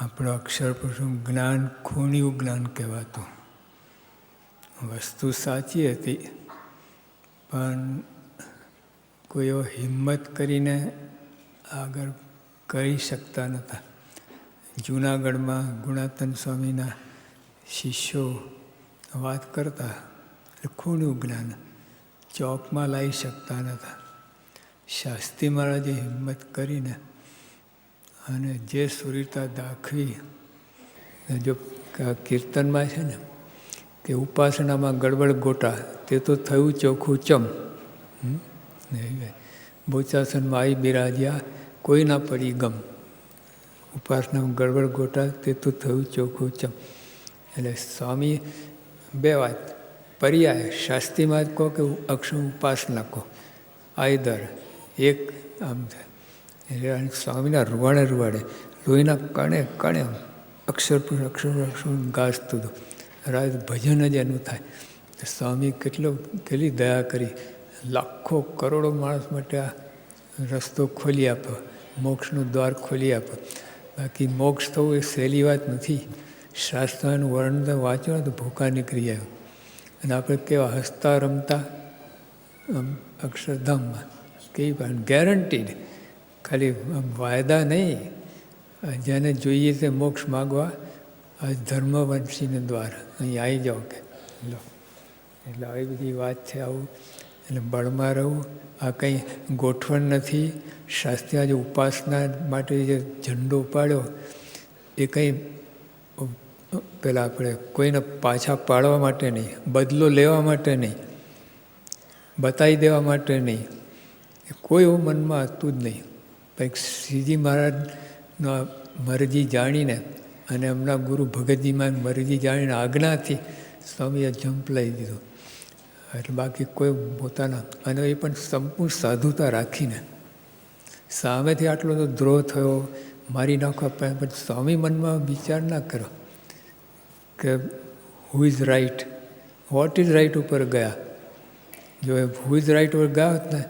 આપણું અક્ષર પુરુષનું જ્ઞાન ખૂણિયું જ્ઞાન કહેવાતું. વસ્તુ સાચી હતી, પણ કોઈઓ હિંમત કરીને આગળ કરી શકતા નહોતા. જૂનાગઢમાં ગુણાતન સ્વામીના શિષ્યો વાત કરતા ખૂણું જ્ઞાન ચોકમાં લાવી શકતા નહોતા. શાસ્ત્રી મહારાજે હિંમત કરીને અને જે સુરીતા દાખવી જો કીર્તનમાં છે ને, કે ઉપાસનામાં ગડબડ ગોટા, તે તો થયું ચોખ્ખું ચમ. બોચાસનમાં આવી બિરાજ્યા કોઈ ના પડી ગમ. ઉપાસનામાં ગડબડ ગોટા, તે તો થયું ચોખ્ખું ચમ. એટલે સ્વામી, બે વાત. પર્યાય, શાસ્ત્રીમાં કહો કે અક્ષર ઉપાસના કહો. આઈદર, એક આમ થાય. એટલે સ્વામીના રૂવાડે રૂવાડે લોહીના કણે કણે અક્ષર પર અક્ષર અક્ષર ગાજતું હતું. રાત ભજન જ એનું થાય. સ્વામી કેટલો કેટલી દયા કરી. લાખો કરોડો માણસ માટે આ રસ્તો ખોલી આપ્યો. મોક્ષનું દ્વાર ખોલી આપ્યો. બાકી મોક્ષ થવું એ સહેલી વાત નથી. શાસ્ત્રનું વર્ણન વાંચો ને તો ભૂકા નીકળી આવ્યો અને આપણે કેવા હસતા રમતા અક્ષરધામમાં. કેવી ગેરંટીડ ખાલી વાયદા નહીં. જેને જોઈએ તે મોક્ષ માગવા ધર્મવંશીને દ્વારા. અહીં આવી જાઓ કે. લો. એટલે આવી બધી વાત છે આવું. એટલે બળમાં રહું. આ કંઈ ગોઠવણ નથી. શાસ્ત્રી આજે ઉપાસના માટે જે ઝંડો પાડ્યો એ કંઈ પેલા આપણે કોઈને પાછા પાડવા માટે નહીં, બદલો લેવા માટે નહીં, બતાવી દેવા માટે નહીં. કોઈ એવું મનમાં હતું જ નહીં. કંઈક શ્રીજી મહારાજનો મરજી જાણીને અને એમના ગુરુ ભગતજીમાં મરજી જાણીને આજ્ઞાથી સ્વામીએ જંપ લઈ દીધો. એટલે બાકી કોઈ પોતાના, અને એ પણ સંપૂર્ણ સાધુતા રાખીને. સામેથી આટલો તો દ્રોહ થયો, મારી નાખવા પણ સ્વામી મનમાં વિચાર ના કરો કે who is right what is right ઉપર ગયા? જો એ હુ ઇઝ રાઈટ ઉપર ગયા હોત ને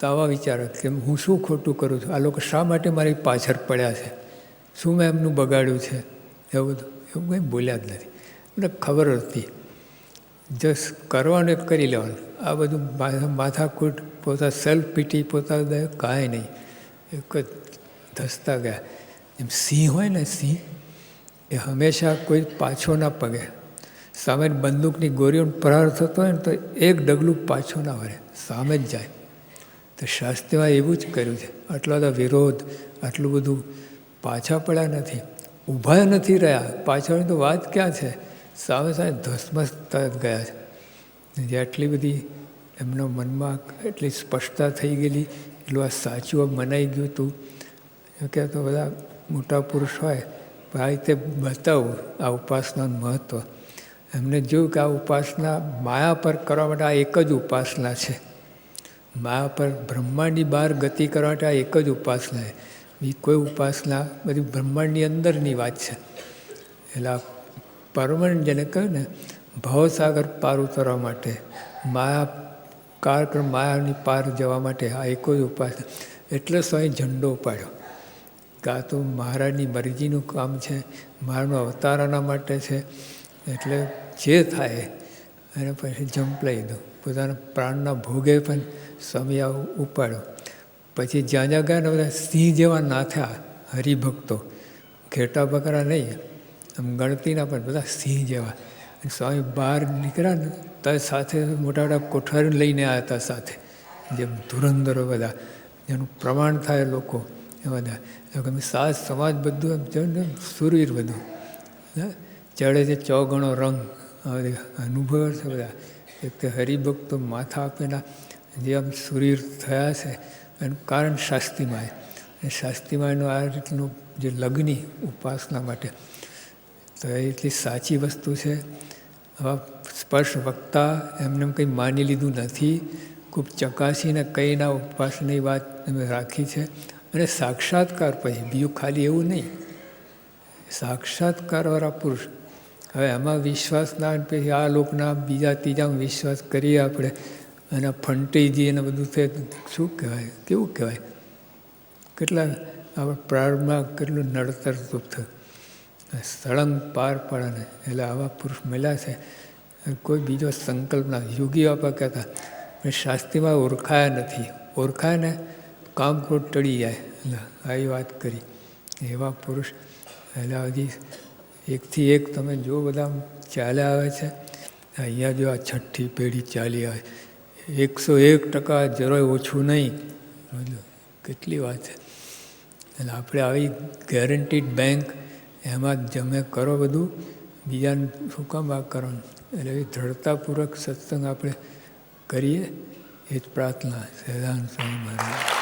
તો આવા વિચારો કે હું શું ખોટું કરું છું? આ લોકો શા માટે મારી પાછળ પડ્યા છે? શું મેં એમનું બગાડ્યું છે? એવું બધું. એવું કંઈ બોલ્યા જ નથી. મને ખબર હતી. જસ કરવાનું એક કરી લેવાનું. આ બધું માથા, માથાકૂટ, પોતા સેલ્ફ પીટી પોતા કાંઈ નહીં. એક જ ધસતા ગયા. એમ સિંહ હોય ને સિંહ, એ હંમેશા કોઈ પાછો ના પગે. સામે બંદૂકની ગોરીઓનો પ્રહાર થતો હોય ને તો એક ડગલું પાછો ના વળે. સામે જ જાય. તો શાસ્ત્રીમાં એવું જ કર્યું છે. આટલો બધા વિરોધ, આટલું બધું પાછા પડ્યા નથી. ઊભા નથી રહ્યા. પાછળની તો વાત ક્યાં છે? સામે સામે ધસમસ ગયા છે. જે આટલી બધી એમના મનમાં એટલી સ્પષ્ટતા થઈ ગયેલી, એટલું આ સાચું મનાઈ ગયું હતું કે તો બધા મોટા પુરુષ હોય, આ રીતે બતાવું આ ઉપાસનાનું મહત્ત્વ એમને જોયું કે આ ઉપાસના માયા પર કરવા માટે આ એક જ ઉપાસના છે. માયા પર બ્રહ્માંડની બહાર ગતિ કરવા માટે આ એક જ ઉપાસના છે. બીજી કોઈ ઉપાસના બધી બ્રહ્માંડની અંદરની વાત છે. એટલે આ પરમણ જેને કહ્યું ને, ભવસાગર પાર ઉતરવા માટે, માયા કાર્યક્રમ માયાની પાર જવા માટે આ એક જ ઉપાસના. એટલે સ્વયં ઝંડો પાડ્યો કે આ તો મહારાજની મરજીનું કામ છે, મહારાજનો અવતારાના માટે છે. એટલે જે થાય, એને પછી જંપ લઈ દો પોતાના પ્રાણના ભોગે પણ સ્વામી આવું ઉપાડ્યો. પછી જ્યાં જ્યાં ગયા ને બધા સિંહ જેવા નાથા, હરિભક્તો, ઘેટા બકરા નહીં, આમ ગણતીના પણ બધા સિંહ જેવા. સ્વામી બહાર નીકળ્યા ને, તો સાથે મોટા મોટા કોઠારી લઈને આવ્યા હતા સાથે. જેમ ધુરંધરો બધા, જેનું પ્રમાણ થાય લોકો, એ બધા. અમે સાજ, સમાજ બધું એમ સુરવીર બધું. ચડે છે ચોગણો રંગ અનુભવ છે બધા. એક તો હરિભક્તો માથા આપેલા જે આમ સુરીર થયા છે, એનું કારણ શાસ્ત્રીમાય અને શાસ્ત્રીમાયનું આ રીતનું જે લગ્ની ઉપાસના માટે, તો એ એટલી સાચી વસ્તુ છે. આવા સ્પર્શ વક્તા એમને કંઈ માની લીધું નથી. ખૂબ ચકાસીને કંઈના ઉપાસની વાત અમે રાખી છે. અને સાક્ષાત્કાર પછી, બીજું ખાલી એવું નહીં. સાક્ષાત્કારવાળા પુરુષ હવે આમાં વિશ્વાસ ના પછી આ લોકના બીજા ત્રીજા વિશ્વાસ કરીએ આપણે. અને ફંટીજી અને બધું છે, શું કહેવાય? કેવું કહેવાય? કેટલા આપણે પ્રારંભમાં કેટલું નડતર થયું સળંગ પાર પડે ને, એટલે આવા પુરુષ મળ્યા છે. કોઈ બીજો સંકલ્પ ના, યોગી બાપા કહેતા પણ શાસ્ત્રીમાં ઓળખાયા નથી. ઓળખાય ને, કામ ખોટ ટળી જાય. એટલે આવી વાત કરી. એવા પુરુષ, એટલે હજી એકથી એક તમે જો બધા ચાલ્યા આવે છે, અહીંયા જો આ છઠ્ઠી પેઢી ચાલી આવે, એકસો એક ટકા જરાય ઓછું નહીં. કેટલી વાત છે. એટલે આપણે આવી ગેરંટીડ બેંક એમાં જમે કરો બધું, બીજાને શું કામ આ કરવાનું? એટલે એ દ્રઢતાપૂર્વક સત્સંગ આપણે કરીએ, એ જ પ્રાર્થના સહેદાન સ્વામી મહારાજ.